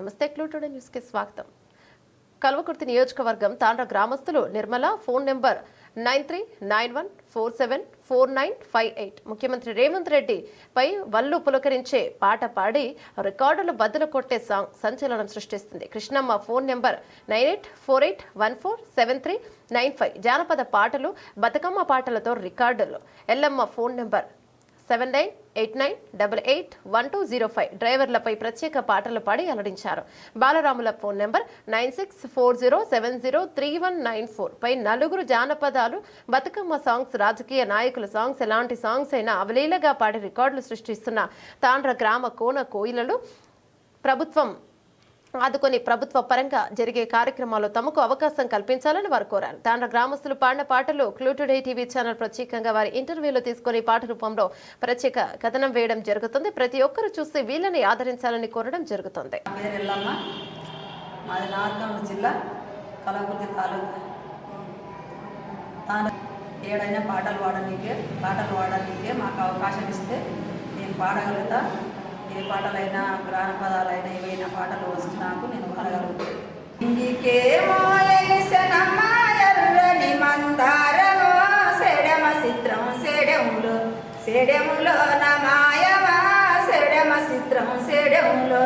నమస్తే clue today న్యూస్కి స్వాగతం. కల్వకుర్తి నియోజకవర్గం తాండ్ర గ్రామస్తులు Nirmala phone number nine three nine one four seven four nine five eight. ముఖ్యమంత్రి రేవంత్ రెడ్డి పై వల్లు పులకరించే పాట పాడి రికార్డులు బద్దలు కొట్టే సాంగ్ సంచలనం సృష్టిస్తుంది. Krishnamma phone number nine eight four eight one four seven three nine five. జానపద పాటలు బతుకమ్మ పాటలతో రికార్డులు. Yellamma phone number seven nine eight nine double eight one two zero five డ్రైవర్లపై ప్రత్యేక పాటలు పాడి అలరించారు. బాలరాముల phone number nine six four zero seven zero three one nine four పై నలుగురు జానపదాలు బతుకమ్మ సాంగ్స్ రాజకీయ నాయకుల సాంగ్స్ ఎలాంటి సాంగ్స్ అయినా అవలీలగా పాడి రికార్డులు సృష్టిస్తున్న తాండ్ర గ్రామ కోన కోయిలలు ప్రభుత్వం ఆదుకొని ప్రభుత్వ పరంగా జరిగే కార్యక్రమాల్లో తమకు అవకాశం కల్పించాలని వారు కోరారు. దాంట్లో గ్రామస్తులు పాడిన పాటలు క్లూటుడే టీవీ ఛానల్ ప్రత్యేకంగా వారి ఇంటర్వ్యూలో తీసుకొని పాట రూపంలో ప్రత్యేక కథనం వేయడం జరుగుతుంది. ప్రతి ఒక్కరూ చూసి వీళ్ళని ఆదరించాలని కోరడం జరుగుతుంది. ఏడైనా పాటలు పాడనీకే పాటలు పాడనీకే మాకు అవకాశం ఇస్తే నేను పాడగలుగుతా. ఏ పాటలైనా గ్రామ పదాలైనా ఏవైనా పాటలు వస్తే నాకు నేను పాడగలుగుతా ఇంగికేమో లేసనమ్మ ఎర్రని మందారమో సెడమ చిత్రం సెడములో సెడములో నమాయమా సెడమ చిత్రం సెడములో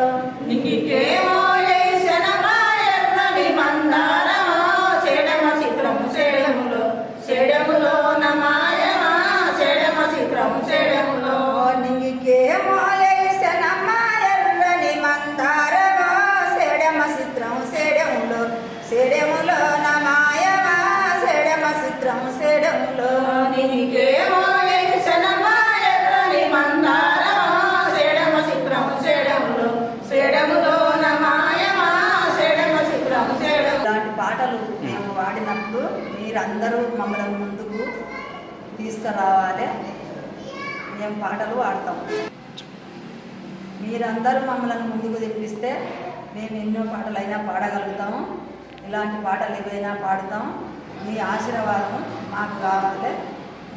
సెడములో సెడములో నమాయమా? సెడమ చిత్రం సెడములో నీకేమో పాటలు మేము వాడినప్పుడు మీరందరూ మమ్మల్ని ముందుకు తీసుకురావాలి. మేము పాటలు పాడతాం మీరందరూ మమ్మల్ని ముందుకు తెప్పిస్తే మేము ఎన్నో పాటలైనా పాడగలుగుతాము. ఇలాంటి పాటలు ఏవైనా పాడుతాం మీ ఆశీర్వాదం మాకు కావాలి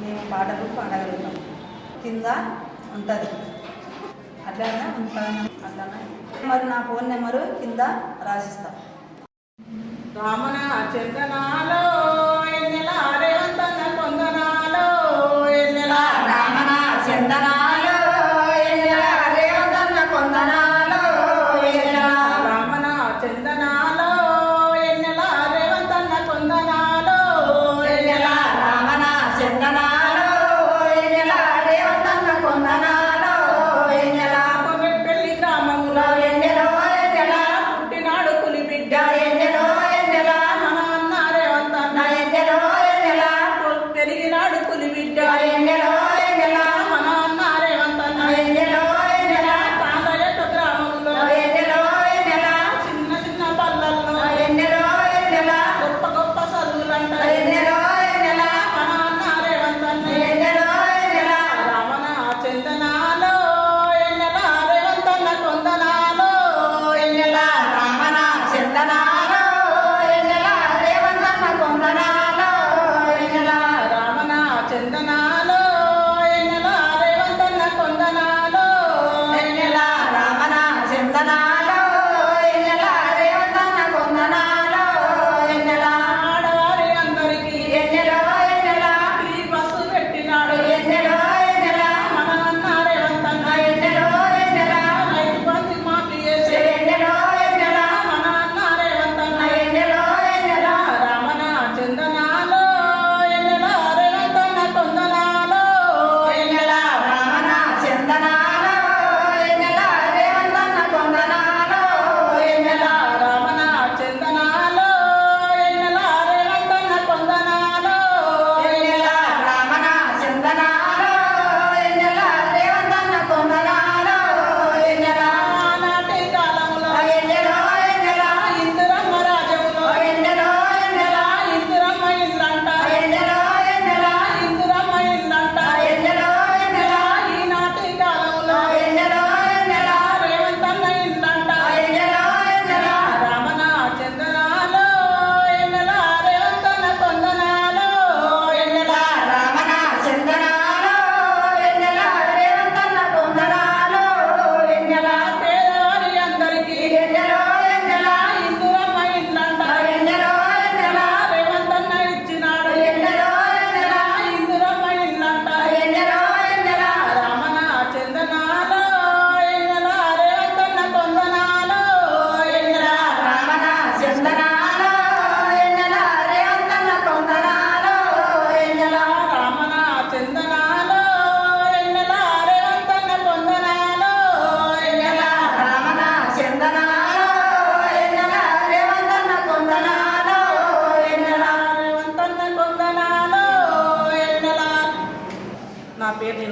మేము పాటలు పాడగలుగుతాం. కింద ఉంటుంది. అట్లానే ఉంటాను అట్లానే. మరి నా ఫోన్ నెంబరు కింద రాసిస్తాం. రామణ చందనాలో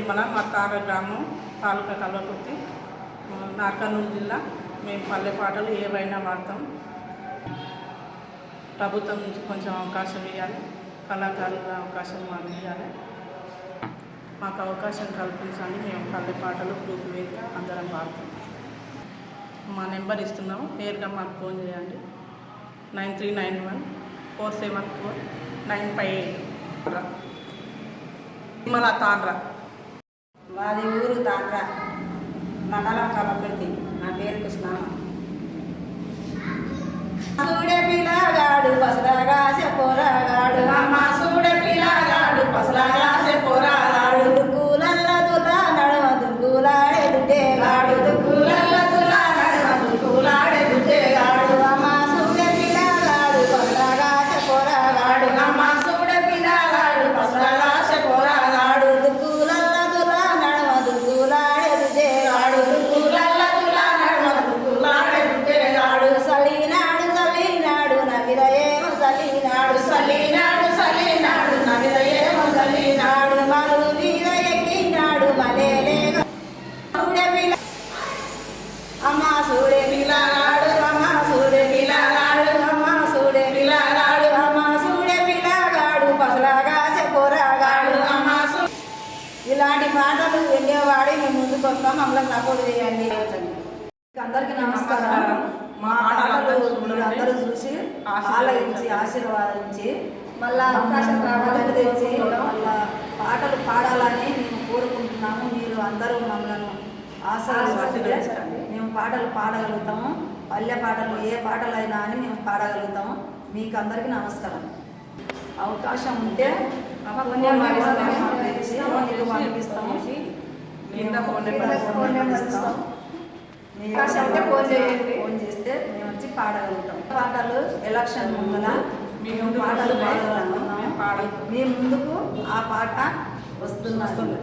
పేరు మా తార గ్రామం తాలూకా కల్వకుర్తి నార్కర్నూలు జిల్లా. మేము పల్లె పాటలు ఏవైనా వాడతాం ప్రభుత్వం నుంచి కొంచెం అవకాశం ఇవ్వాలి కళాకారుల అవకాశం మాకు ఇవ్వాలి మాకు అవకాశం కల్పించండి. మేము పల్లె పాటలు గ్రూప్ వేదిక అందరం పాడతాం. మా నెంబర్ ఇస్తున్నాము నేరుగా మాకు ఫోన్ చేయండి. Nine three nine one four seven four nine five eight. Vimala Tandra. మాది ఊరు తాండ్ర మండలం కలపర్తి నా పేరు కృష్ణ. సూడే పిల్లగాడు పసలగా చెప్పోరగాడు అమ్మ సూడే పిల్లగాడు పసలగా ఇలాంటి పాటలు వెళ్ళేవాడి మేము ముందుకు వస్తాం మమ్మల్ని సపోర్ట్ చేయండి. అందరికీ నమస్కారం. మా ఆటలు అందరూ చూసి ఆలయించి ఆశీర్వాదించి మళ్ళా అవకాశం రావాలని తెచ్చి మళ్ళా పాటలు పాడాలని మేము కోరుకుంటున్నాము. మీరు అందరూ మమ్మల్ని ఆశీర్వదిస్తే పాటలు పాడగలుగుతాము. పల్లె పాటలు ఏ పాటలైనా అని మేము పాడగలుగుతాము. మీకు అందరికీ నమస్కారం. అవకాశం ఉంటే పంపిస్తాము, ఫోన్ చేయండి. ఫోన్ చేస్తే మేము వచ్చి పాడగలుగుతాం పాటలు ఎలక్షన్ ముందర మేము పాటలు. పాడాలనుకున్నాము మేము. మీ ముందుకు ఆ పాట వస్తున్నది.